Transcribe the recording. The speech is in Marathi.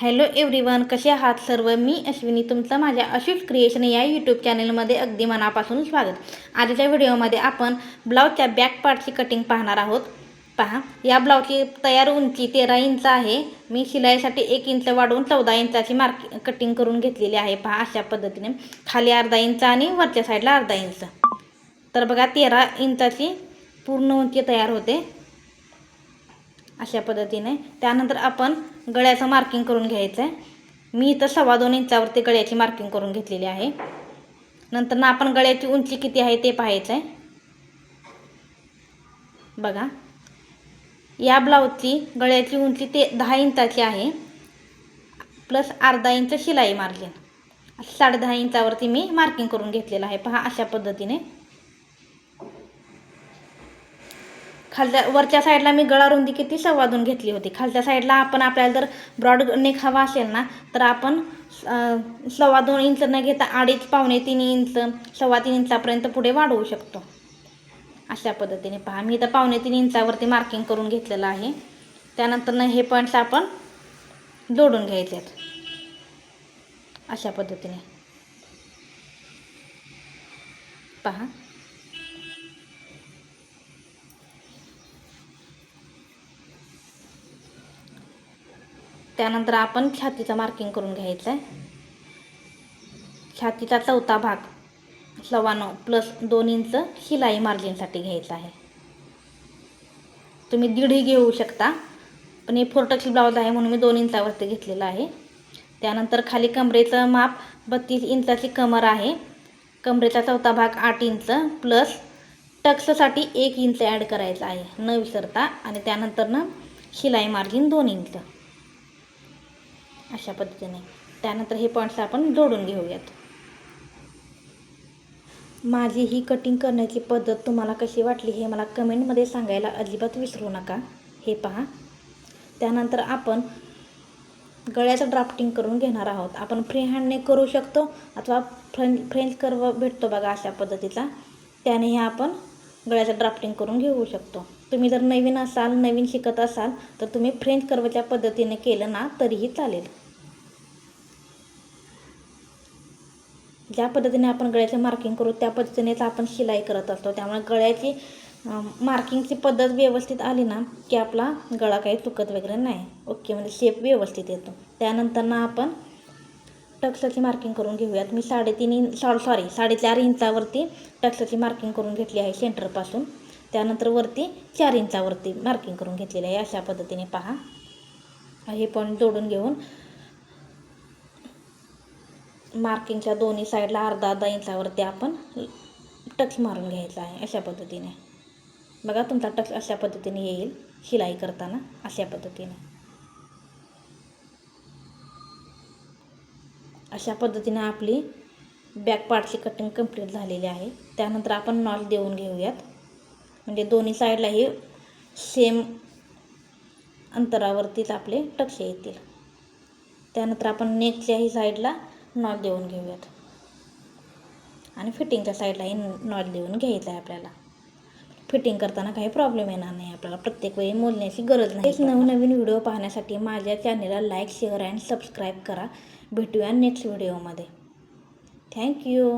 हॅलो एव्हरीवन कसे आहात सर्व? मी अश्विनी तुमचं माझ्या अशीच क्रिएशन या यूट्यूब चॅनलमध्ये अगदी मनापासून स्वागत. आजच्या व्हिडिओमध्ये आपण ब्लाऊजच्या बॅक पार्टची कटिंग पाहणार आहोत. पहा या ब्लाऊजची तयार उंची तेरा इंच आहे. मी शिलाईसाठी एक इंच वाढवून चौदा इंचाची मार्क कटिंग करून घेतलेली आहे. पहा अशा पद्धतीने. खाली अर्धा इंच आणि वरच्या साईडला अर्धा इंच. तर बघा तेरा इंचाची पूर्ण उंची तयार होते. अशा पद्धतीने. त्यानंतर आपण गळ्याचं मार्किंग करून घ्यायचं आहे मी इथं सव्वा दोन इंचावरती गळ्याची मार्किंग करून घेतलेली आहे. नंतर ना आपण गळ्याची उंची किती आहे ते पाहायचं आहे बघा. या ब्लाऊजची गळ्याची उंची ते दहा इंचाची आहे. प्लस अर्धा इंच शिलाई मार्जिन. साडे दहा इंचावरती मी मार्किंग करून घेतलेलं आहे. पहा अशा पद्धतीने. खालच्या वरच्या साईडला मी गळा रुंदी किती सव्वादून घेतली होती. खालच्या साईडला आपण आपल्याला जर ब्रॉड नेक हवा असेल ना तर आपण सव्वा दोन इंच न घेता अडीच पावणे तीन इंच सव्वा तीन इंचापर्यंत पुढे वाढवू शकतो. अशा पद्धतीने पहा. मी इथं पावणे तीन इंचावरती मार्किंग करून घेतलेलं आहे. त्यानंतर हे पॉईंट्स आपण जोडून घ्यायचे आहेत अशा पद्धतीने. पहा. त्यानंतर आपण छातीचं मार्किंग करून घ्यायचं आहे छातीचा चौथा भाग सव्वा प्लस दोन इंच शिलाई मार्जिनसाठी घ्यायचा आहे. तुम्ही दीडही घेऊ शकता पण हे फोरटक्स ब्लाऊज आहे म्हणून मी दोन इंचावरती घेतलेलं आहे. त्यानंतर खाली कमरेचं माप बत्तीस इंचाची कमर आहे. कमरेचा चौथा भाग आठ इंच प्लस टक्ससाठी एक इंच ॲड करायचा आहे. न विसरता आणि त्यानंतर ना शिलाई मार्जिन दोन इंच. अशा पद्धतीने. त्यानंतर हे पॉईंट्स आपण जोडून घेऊयात. माझी ही कटिंग करण्याची पद्धत तुम्हाला कशी वाटली हे मला कमेंटमध्ये सांगायला अजिबात विसरू नका. हे पहा. त्यानंतर आपण गळ्याचं ड्राफ्टिंग करून घेणार आहोत. आपण फ्री हँडने करू शकतो अथवा फ्रेंच फ्रेंच कर्व भेटतो बघा अशा पद्धतीचा. त्याने हे आपण गळ्याचं ड्राफ्टिंग करून घेऊ शकतो. तुम्ही जर नवीन असाल नवीन शिकत असाल तर तुम्ही फ्रेंच कर्वच्या पद्धतीने केलं ना तरीही चालेल. ज्या पद्धतीने आपण गळ्याचे मार्किंग करू त्या पद्धतीनेच आपण शिलाई करत असतो. त्यामुळे गळ्याची मार्किंगची पद्धत व्यवस्थित आली ना की आपला गळा काही चुकत वगैरे नाही. ओके म्हणजे शेप व्यवस्थित येतो. त्यानंतर ना आपण टक्सची मार्किंग करून घेऊयात. मी साडेतीन इंच सॉरी साडेचार इंचावरती टक्सची मार्किंग करून घेतली आहे सेंटरपासून त्यानंतर वरती चार इंचावरती मार्किंग करून घेतलेली आहे. अशा पद्धतीने पहा. हे पॉईंट जोडून घेऊन मार्किंगच्या दोन्ही साईडला अर्धा अर्धा इंचावरती आपण टच मारून घ्यायचा आहे. अशा पद्धतीने. बघा तुमचा टच अशा पद्धतीने येईल. शिलाई करताना अशा पद्धतीने. अशा पद्धतीने आपली बॅक पार्टची कटिंग कंप्लीट झालेली आहे. त्यानंतर आपण नॉल देऊन घेऊयात. म्हणजे दोन्ही साईडलाही सेम अंतरावरतीच आपले टक्ष येतील. त्यानंतर आपण नेकच्याही साईडला नॉल देऊन घेऊयात. आणि फिटिंगच्या साईडलाही नॉल देऊन घ्यायचं आहे आपल्याला. फिटिंग करताना काही प्रॉब्लेम येणार नाही. आपल्याला प्रत्येक वेळी मोलण्याची गरज नाही. एक नवनवीन व्हिडिओ पाहण्यासाठी माझ्या चॅनेलला लाईक शेअर अँड सबस्क्राईब करा. भेटूया नेक्स्ट व्हिडिओमध्ये थँक्यू